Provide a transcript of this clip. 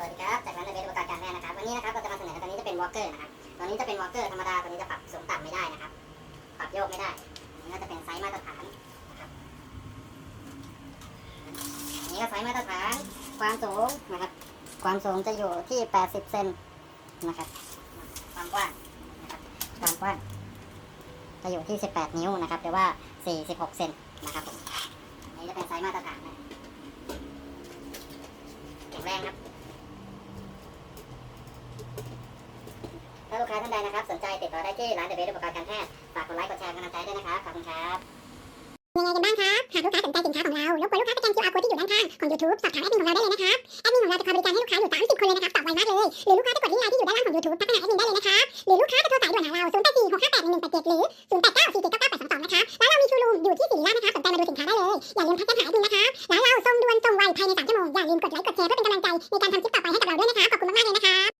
สวัสดีครับ จากร้านเดอะเบสอุปกรณ์การแพทย์นะครับ วันนี้นะครับเราจะมาเสนอตัวนี้จะเป็นวอลเกอร์นะครับ ตัวนี้จะเป็นวอลเกอร์ธรรมดา ตัวนี้จะปรับสูงต่ำไม่ได้นะครับ ปรับโยกไม่ได้อันนี้ก็จะเป็นไซส์มาตรฐานนะครับอันนี้ก็ไซส์มาตรฐาน ความสูงนะครับ ความสูงจะอยู่ที่ 80 เซนนะครับ ความกว้างนะครับ ความกว้างจะอยู่ที่ 18 นิ้วนะครับหรือว่า 46 เซนนะครับผมอันนี้จะเป็นไซส์มาตรฐานนะแข็งแรงครับ ถ้าลูกค้าท่านใดนะครับ สนใจติดต่อได้ที่ร้านเดอะเบสอุปกรณ์การแพทย์ฝากกดไลค์กดแชร์กำลังใจด้วยนะครับขอบคุณครับยังไงกันบ้างครับ หากลูกค้าสนใจสินค้าของเรารบกวนลูกค้าสแกน QR code ที่อยู่ด้านข้างของ YouTube สอบถามแอดมินของเราได้เลยนะครับ แอดมินของเราจะคอยบริการให้ลูกค้าอยู่ 30 คนเลยนะครับตอบไวมากเลย หรือลูกค้าจะกดลิงก์ไลน์ที่อยู่ด้านล่างของ YouTube ทักไปหาแอดมินได้เลยนะครับ หรือลูกค้าจะโทรสายด่วนหาเรา 0 8 4 6 5 8 1 1 8 7 หรือ 0 8 9 4 7 9 9 8 2 2 นะครับ ร้านเรามีชูรูมอยู่ที่สิริราชนะครับ สนใจมาดูสินค้าได้เลย อย่าลืมทักแชทหาแอดมินนะครับร้านเราส่งด่วนส่งไวภายใน3ชั่วโมงอย่าลืมกดไลค์กดแชร์เพื่อเป็นกำลังใจในการทำคลิปต่อไปให้กับเราด้วยนะครับขอบคุณมากๆเลยนะครับ